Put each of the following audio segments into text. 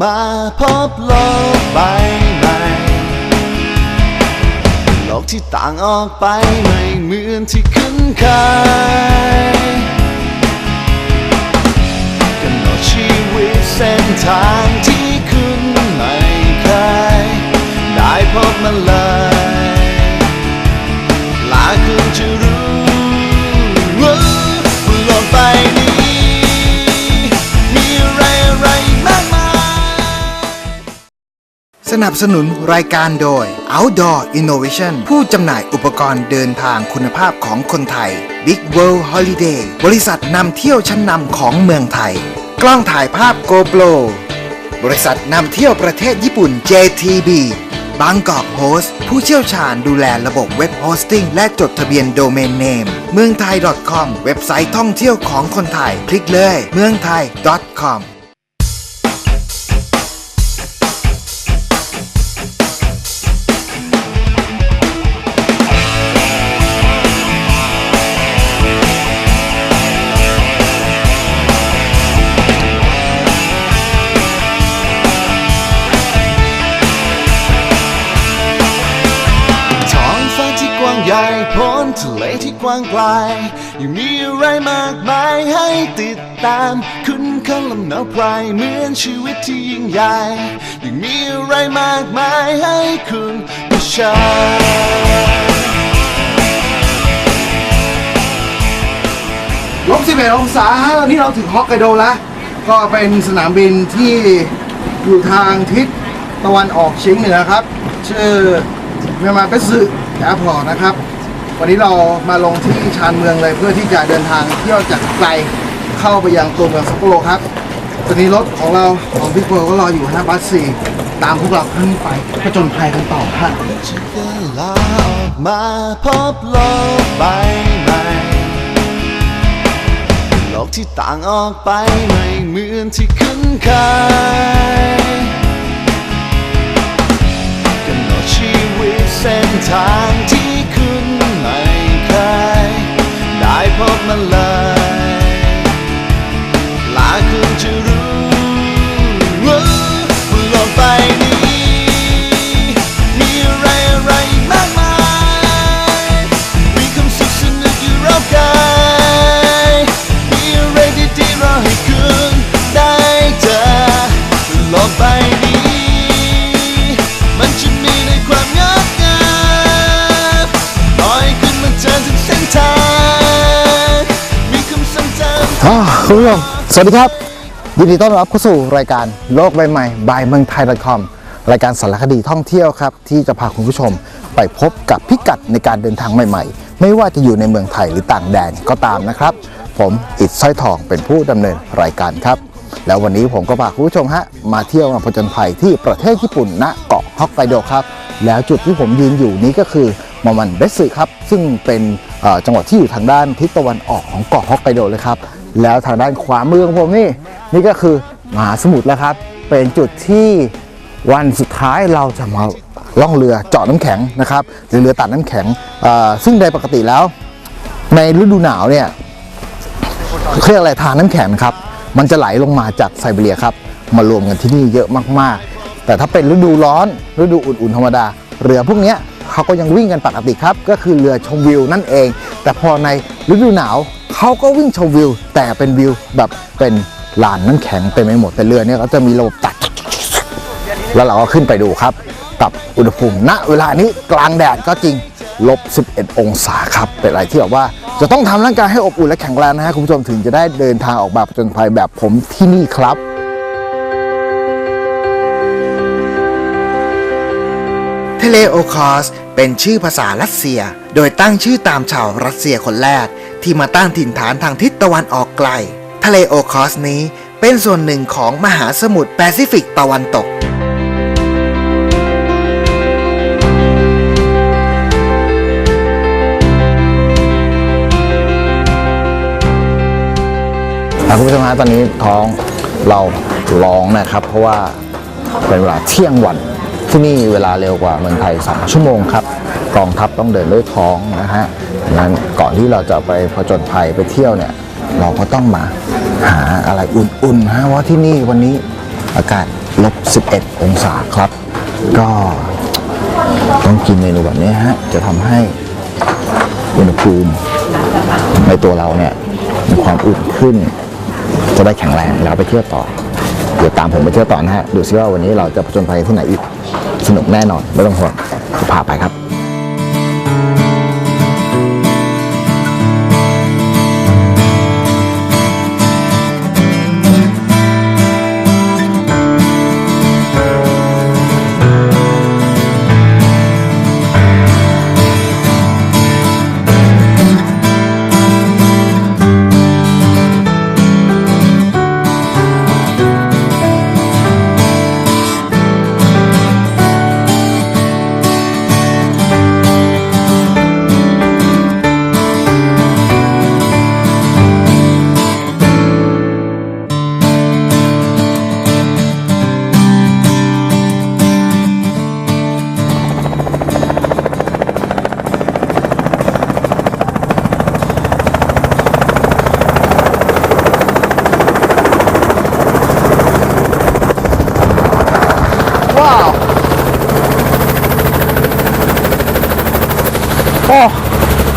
มาพบโลกใบใหม่ โลกที่ต่างออกไปไม่เหมือนที่คุ้นเคยกำหนดชีวิตเส้นทางที่คุณไม่เคยได้พบมันเลย ลาคุณจะรู้ สนับสนุนรายการโดย Outdoor Innovation ผู้จำหน่ายอุปกรณ์เดินทางคุณภาพของคนไทย Big World Holiday บริษัทนำเที่ยวชั้นนำของเมืองไทย กล้องถ่ายภาพ GoPro บริษัทนำเที่ยวประเทศญี่ปุ่น JTB บางกอกโฮสผู้เชี่ยวชาญดูแลระบบเว็บโฮสติ้งและจดทะเบียนโดเมนเนมเมืองไทย .com เว็บไซต์ท่องเที่ยวของคนไทย คลิกเลย เมืองไทย .com กว้างไกลยังมีอะไรมากมายให้ติดตาม คุณข้างลำหนาวไพรเหมือนชีวิตที่ยิ่งใหญ่ยังมีอะไรมากมายให้คุณผู้ชมลบ11องศาฮะตอนนี้เราถึงฮอกไกโดแล้ว ก็เป็นสนามบินที่อยู่ทางทิศตะวันออกเฉียงเหนือครับ ชื่อเมียมาเปสึแอร์พอร์ตนะครับ วันนี้เรามาลงที่ชานเมืองเลยเพื่อที่จะเดินทางเที่ยวจากไกลเข้าไปยังตัวเมืองซัปโปโรครับตอนนี้รถของเราของพี่โกก็รออยู่นะบัสสี่ตามพวกเราขึ้นไปผจญภัยกันต่อครับจะลาออกมาพบโลกใบใหม่โลกที่ต่างออกไปไม่เหมือนที่คุ้นเคยกำหนดชีวิตเส้นทางที่ ได้พ คุณผู้ชมสวัสดีครับ ยินดีต้อนรับเข้าสู่รายการโลกใบใหม่บายเมืองไทย .com รายการสารคดีท่องเที่ยวครับ ที่จะพาคุณผู้ชมไปพบกับพิกัดในการเดินทางใหม่ๆ ไม่ว่าจะอยู่ในเมืองไทยหรือต่างแดนก็ตามนะครับ ผมอิดสร้อยทองเป็นผู้ดำเนินรายการครับ แล้ววันนี้ผมก็พาคุณผู้ชมฮะมาเที่ยวมาผจญภัยที่ประเทศญี่ปุ่นณเกาะฮอกไกโดครับ แล้วจุดที่ผมยืนอยู่นี้ก็คือมอมันเบสึครับ ซึ่งเป็นจังหวัดที่อยู่ทางด้านทิศตะวันออกของเกาะฮอกไกโดเลยครับ แล้วทางด้านขวามือของผมนี่ นี่ก็คือมหาสมุทรแล้วครับ เป็นจุดที่วันสุดท้ายเราจะมาล่องเรือเจาะน้ำแข็งนะครับหรือเรือตัดน้ำแข็งซึ่งโดยปกติแล้ว ในฤดูหนาวเนี่ยเขาเรียกอะไรทานน้ำแข็งครับ มันจะไหลลงมาจากไซบีเรียครับ มารวมกันที่นี่เยอะมากๆ แต่ถ้าเป็นฤดูร้อนฤดูอุ่นๆธรรมดา เรือพวกนี้เขาก็ยังวิ่งกันปกติครับ ก็คือเรือชมวิวนั่นเอง แต่พอในฤดูหนาว เขาก็วิ่งชมวิว แต่เป็นวิวแบบเป็นลานน้ำแข็งเต็มไปหมดแต่เรือเนี่ยเขาจะมีระบบตัด แล้วเราก็ขึ้นไปดูครับ กับอุณหภูมิณเวลานี้กลางแดดก็จริงลบ 11 องศาครับ เป็นอะไรที่แบบว่าจะต้องทำร่างกายให้อบอุ่นและแข็งแรงนะฮะคุณผู้ชมถึงจะได้เดินทางออกมาผจญภัยแบบผมที่นี่ครับ ทะเลโอคอสเป็นชื่อภาษารัสเซีย โดยตั้งชื่อตามชาวรัสเซียคนแรก ที่มาตั้งถิ่นฐานทางทิศตะวันออกไกล ทะเลโอคอสนี้เป็นส่วนหนึ่งของมหาสมุทรแปซิฟิกตะวันตกคุณผู้ชมฮะตอนนี้ท้องเราร้องนะครับ เพราะว่าเป็นเวลาเที่ยงวัน ที่นี่เวลาเร็วกว่าเมืองไทย 2 ชั่วโมงครับ กองทัพต้องเดินด้วยท้องนะฮะดังนั้นก่อนที่เราจะไปผจญภัยไปเที่ยวเนี่ย เราก็ต้องมาหาอะไรอุ่นๆฮะว่าที่นี่วันนี้อากาศลบ 11 องศาครับ ก็ต้องกินเมนูแบบนี้ฮะ จะทำให้อุณหภูมิในตัวเราเนี่ยมีความอุ่นขึ้น จะได้แข็งแรงแล้วไปเที่ยวต่อ เดี๋ยวตามผมไปเที่ยวต่อนะฮะ ดูซิว่าวันนี้เราจะผจญภัยที่ไหนอีก สนุกแน่นอนไม่ต้องห่วงพาไปครับ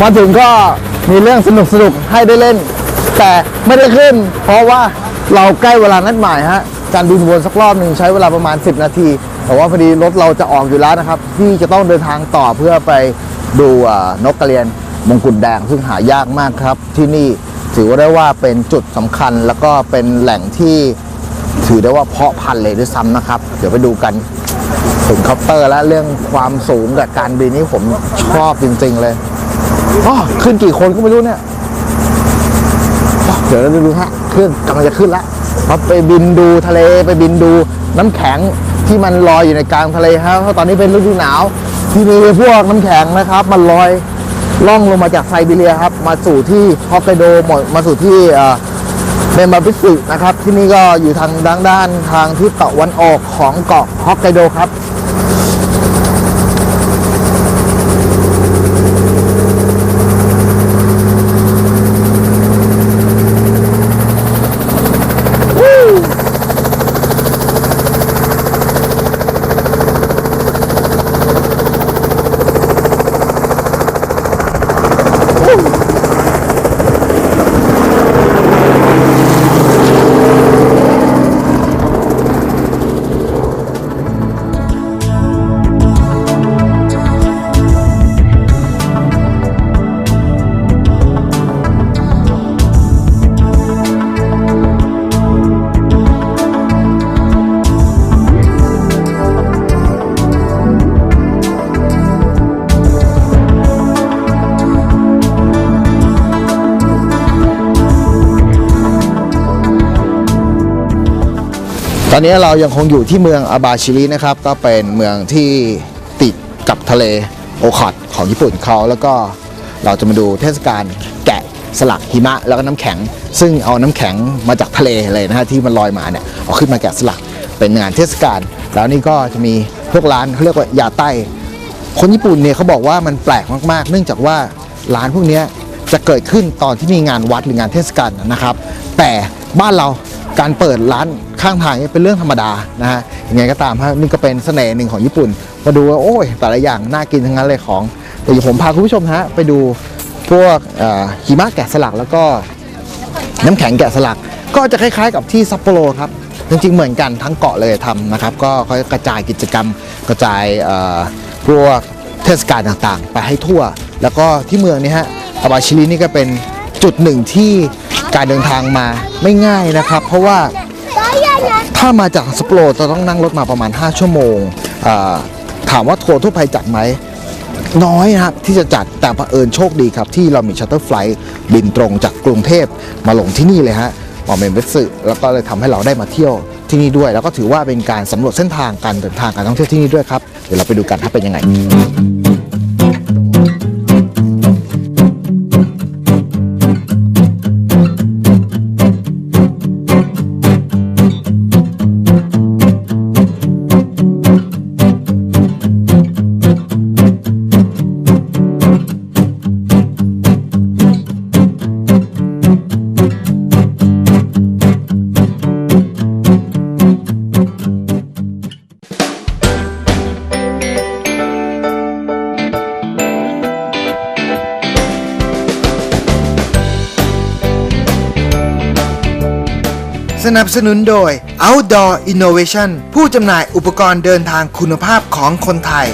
มาถึงก็มีเรื่องสนุกสนุกๆให้ได้เล่น แต่ไม่ได้ขึ้น เพราะว่าเราใกล้เวลานัดหมายฮะการบินวนสักรอบหนึ่งใช้เวลาประมาณ 10 นาที แต่ว่าพอดีรถเราจะออกอยู่แล้วนะครับ ที่จะต้องเดินทางต่อเพื่อไปดูนกกระเรียนมงกุฎแดง ซึ่งหายากมากครับ ที่นี่ถือว่าได้ว่าเป็นจุดสำคัญแล้วก็เป็นแหล่งที่ถือได้ว่าเพาะพันธุ์เลยด้วยซ้ำนะครับ เดี๋ยวไปดูกัน ถึงเคาน์เตอร์และเรื่องความสูงกับการบินนี่ผมชอบจริง ๆ เลยอ๋อขึ้นกี่คนก็ไม่รู้เนี่ยเดี๋ยวเราดูฮะเครื่องกำลังจะขึ้นแล้วพราะไปบินดูทะเลไปบินดูน้ำแข็งที่มันลอยอยู่ในกลางทะเลฮะเพราะตอนนี้เป็นฤดูหนาว ที่มีพวกน้ำแข็งนะครับ มันลอยล่องลงมาจากไซบีเรียครับ มาสู่ที่ฮอกไกโดหมดมาสู่ที่เอ่อเป็นบาบิสึนะครับ ที่นี่ก็อยู่ทางด้านด้านทางที่ตะวันออกของเกาะฮอกไกโดครับ Woo! ตอนนี้เรายังคงอยู่ที่เมืองอาบาชิรินะครับ ก็เป็นเมืองที่ติดกับทะเลโอคอดของญี่ปุ่นเขาแล้วก็เราจะมาดูเทศกาลแกะสลักหิมะแล้วก็น้ำแข็ง ซึ่งเอาน้ำแข็งมาจากทะเลเลยนะฮะที่มันลอยมาเนี่ยเอาขึ้นมาแกะสลักเป็นงานเทศกาลแล้วนี่ก็จะมีพวกร้านเขาเรียกว่ายาใต้ คนญี่ปุ่นเนี่ยเขาบอกว่ามันแปลกมากๆ เนื่องจากว่าร้านพวกนี้จะเกิดขึ้นตอนที่มีงานวัดหรืองานเทศกาลนะครับ แต่บ้านเราการเปิดร้าน ข้างทางเป็นเรื่องธรรมดานะฮะยังไงก็ตามฮะนี่ก็เป็นเสน่ห์หนึ่งของญี่ปุ่น มาดูว่าโอ้ยแต่ละอย่างน่ากินทั้งนั้นเลยของแต่ผมพาคุณผู้ชมฮะไปดูพวกหิมะแกะสลักแล้วก็น้ำแข็งแกะสลัก ก็จะคล้ายๆ กับที่ซัปโปโรครับจริงๆ เหมือนกันทั้งเกาะเลยทำนะครับ ก็เขากระจายกิจกรรม กระจายพวกเทศกาลต่างๆ ไปให้ทั่ว แล้วก็ที่เมืองนี้ฮะอาบาชิรินี่ก็เป็นจุดหนึ่งที่การเดินทางมาไม่ง่ายนะครับ เพราะว่า ถ้ามาจากซัปโปรจะต้องนั่งรถมาประมาณ 5 ชั่วโมง ถามว่าทัวร์ทั่วไปจัดไหม น้อยนะครับที่จะจัดแต่เอิญโชคดีครับ ที่เรามีชัตเตอร์ไฟล์บินตรงจากกรุงเทพมาลงที่นี่เลยฮะมอเมนเวสสึแล้วก็เลยทำให้เราได้มาเที่ยวที่นี่ด้วย แล้วก็ถือว่าเป็นการสำรวจเส้นทางการเดินทางการท่องเที่ยวที่นี่ด้วยครับเดี๋ยวเราไปดูกันถ้าเป็นยังไง สนับสนุนโดย Outdoor Innovation ผู้จำหน่ายอุปกรณ์เดินทางคุณภาพของคนไทย